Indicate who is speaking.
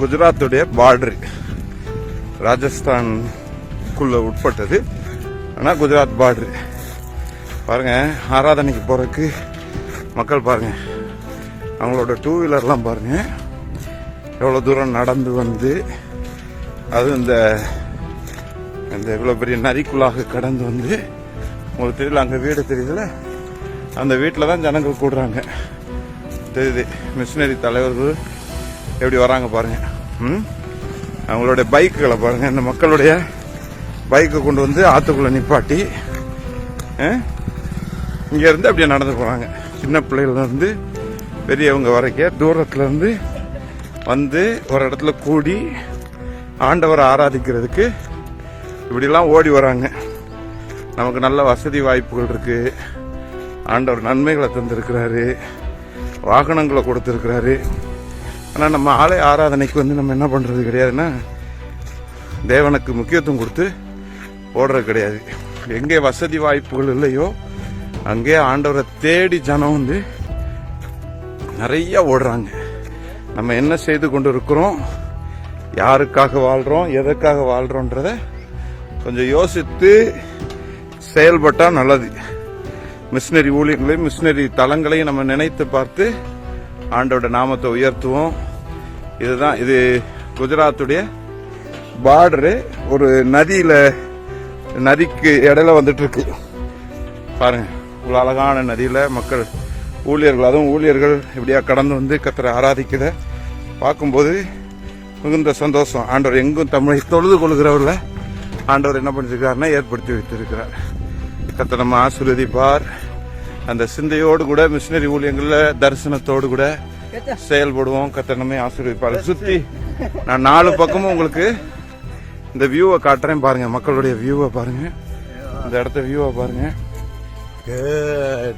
Speaker 1: குஜராத்துடைய border ராஜஸ்தான்குள்ள உட்பட்டது. ஆனால் Gujarat border. பாருங்க ஆராதனைக்கு போகிறதுக்கு மக்கள் பாருங்கள் அவங்களோட டூ வீலர்லாம் பாருங்கள் எவ்வளோ தூரம் நடந்து வந்து அது இந்த இந்த இவ்வளோ பெரிய நரிக்குள்ளாக கடந்து வந்து உங்களுக்கு தெரியல அங்கே வீடு தெரியுதுல? அந்த வீட்டில் தான் ஜனங்கள் கூடுறாங்க. தெரியுது மிஷினரி தலைவர்கள் எப்படி வராங்க பாருங்க. ம்? அவங்களுடைய பைக்குகளை பாருங்க. இந்த மக்களுடைய பைக்கை கொண்டு வந்து ஆற்றுக்குள்ளே நிப்பாட்டி இங்க இருந்து அப்படியே நடந்து போறாங்க. சின்ன பிள்ளைகள்ல இருந்து பெரியவங்க வரைக்கும் தூரத்துல இருந்து வந்து ஒரு இடத்துல கூடி ஆண்டவரை ஆராதிக்கிறதுக்கு இப்படிலாம் ஓடி வராங்க. நமக்கு நல்ல வசதி வாய்ப்புகள் இருக்கு. ஆண்டவர் நன்மைகளை தந்திருக்கிறாரு. வாகனங்களை கொடுத்துருக்கிறாரு. ஆனால் நம்ம ஆலய ஆராதனைக்கு வந்து நம்ம என்ன பண்ணுறது கிடையாதுன்னா தேவனுக்கு முக்கியத்துவம் கொடுத்து ஓடுறது கிடையாது. எங்கே வசதி வாய்ப்புகள் இல்லையோ அங்கே ஆண்டவரை தேடி ஜனம் வந்து நிறைய ஓடுறாங்க. நம்ம என்ன செய்து கொண்டு இருக்கிறோம் யாருக்காக வாழ்கிறோம் எதற்காக வாழ்கிறோன்றத கொஞ்சம் யோசித்து செயல்பட்டால் நல்லது. மிஷினரி ஊழியர்களையும் மிஷினரி தளங்களையும் நம்ம நினைத்து பார்த்து ஆண்டோட நாமத்தை உயர்த்துவோம். இதுதான் இது குஜராத்துடைய பார்டரு ஒரு நதியில நதிக்கு இடையில வந்துட்டு இருக்கு பாருங்க இவ்வளோ அழகான நதியில மக்கள் ஊழியர்கள் அதுவும் ஊழியர்கள் இப்படியா கடந்து வந்து கத்தரை ஆராதிக்கிற பார்க்கும்போது மிகுந்த சந்தோஷம். ஆண்டவர் எங்கும் தமிழை தொழுது கொள்கிறவர்கள ஆண்டவர் என்ன பண்ணிருக்காருன்னா ஏற்படுத்தி வைத்திருக்கிறார். கத்த நம்ம பார் அந்த சிந்தையோடு கூட மிஷினரி ஊழியங்கள்ல தரிசனத்தோடு கூட செயல்படுவோம் கத்த நம்மை ஆசீர்வதிப்பார் சுத்தி நான் நாலு பக்கமும் உங்களுக்கு இந்த வியூவை காட்டுறேன் பாருங்க மக்களுடைய வியூவை பாருங்க. இந்த இடத்த வியூவை பாருங்க.
Speaker 2: Good.